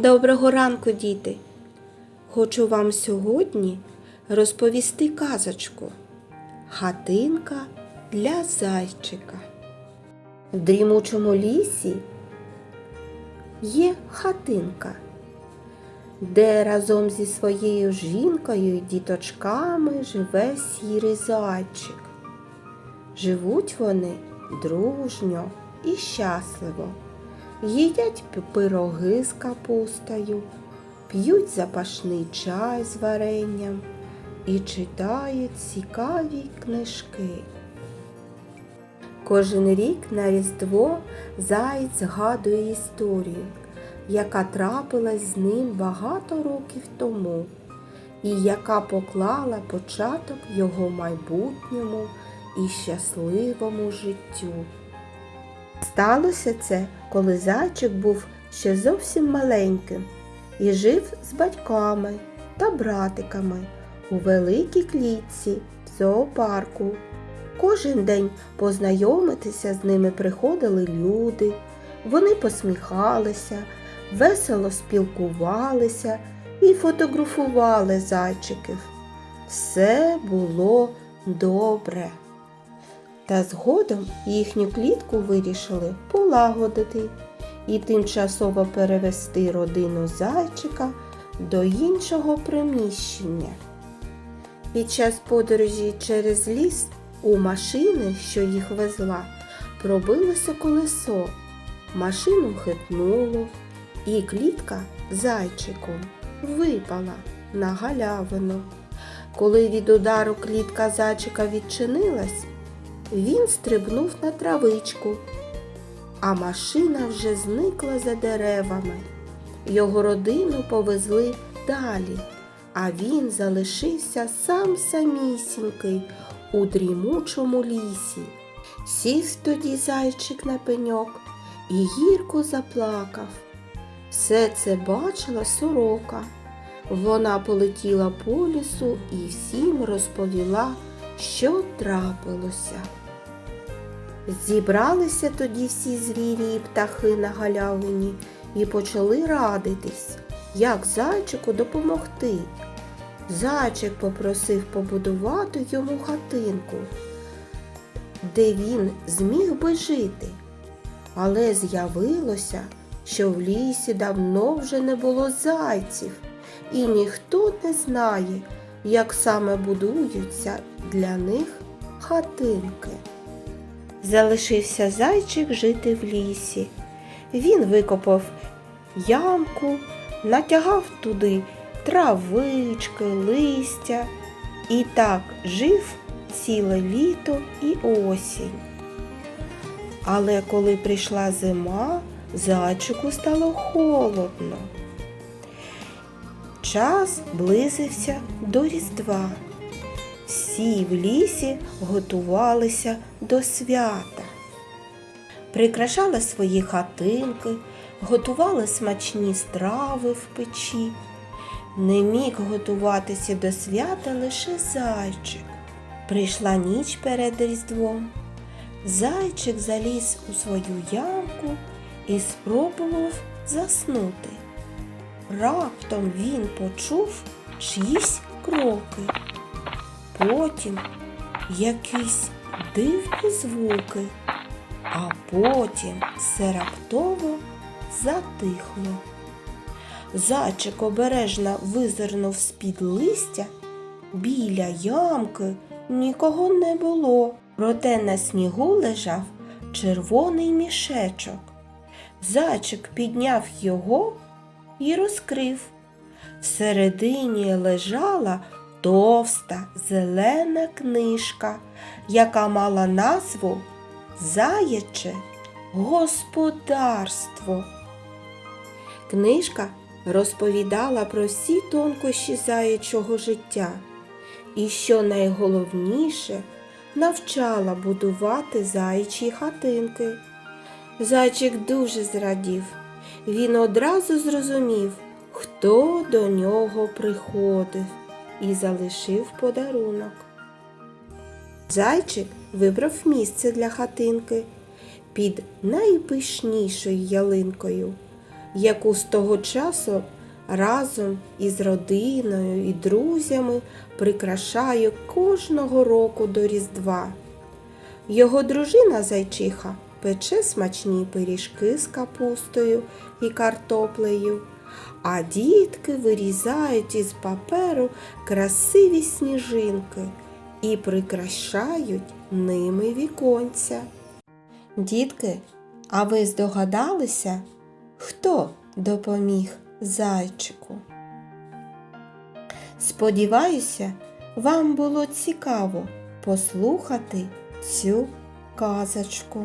Доброго ранку, діти! Хочу вам сьогодні розповісти казочку Хатинка для зайчика. В дрімучому лісі є хатинка, де разом зі своєю жінкою і діточками живе сірий зайчик. Живуть вони дружньо і щасливо їдять пироги з капустою, п'ють запашний чай з варенням і читають цікаві книжки. Кожен рік на Різдво заєць згадує історію, яка трапилась з ним багато років тому, і яка поклала початок його майбутньому і щасливому життю. Сталося це, коли зайчик був ще зовсім маленьким і жив з батьками та братиками у великій клітці в зоопарку. Кожен день познайомитися з ними приходили люди, вони посміхалися, весело спілкувалися і фотографували зайчиків. Все було добре. Та згодом їхню клітку вирішили полагодити і тимчасово перевести родину зайчика до іншого приміщення. Під час подорожі через ліс у машини, що їх везла, пробилося колесо. Машину хитнуло, і клітка зайчиком випала на галявину. Коли від удару клітка зайчика відчинилась, він стрибнув на травичку, а машина вже зникла за деревами. Його родину повезли далі, а він залишився сам самісінький у дрімучому лісі. Сів тоді зайчик на пеньок і гірко заплакав. Все це бачила сорока. Вона полетіла по лісу і всім розповіла, що трапилося. Зібралися тоді всі звірі і птахи на галявині і почали радитись, як зайчику допомогти. Зайчик попросив побудувати йому хатинку, де він зміг би жити. Але з'явилося, що в лісі давно вже не було зайців, і ніхто не знає, як саме будуються для них хатинки. Залишився зайчик жити в лісі. Він викопав ямку, натягав туди травички, листя і так жив ціле літо і осінь. Але коли прийшла зима, зайчику стало холодно. Час близився до Різдва. Всі в лісі готувалися до свята. Прикрашали свої хатинки, готували смачні страви в печі. Не міг готуватися до свята лише зайчик. Прийшла ніч перед Різдвом. Зайчик заліз у свою ямку і спробував заснути. Раптом він почув чиїсь кроки. Потім якісь дивні звуки, а потім все раптово затихло. Зайчик обережно визирнув з-під листя. Біля ямки нікого не було, проте на снігу лежав червоний мішечок. Зайчик підняв його і розкрив. Всередині лежала товста зелена книжка, яка мала назву Заяче господарство. Книжка розповідала про всі тонкощі заячого життя і, що найголовніше, навчала будувати заячі хатинки. Зайчик дуже зрадів. Він одразу зрозумів, хто до нього приходив, і залишив подарунок. Зайчик вибрав місце для хатинки під найпишнішою ялинкою. яку з того часу разом із родиною і друзями прикрашає кожного року до Різдва. Його дружина зайчиха пече смачні пиріжки з капустою і картоплею, а дітки вирізають із паперу красиві сніжинки і прикрашають ними віконця. Дітки, а ви здогадалися, хто допоміг зайчику? Сподіваюся, вам було цікаво послухати цю казочку.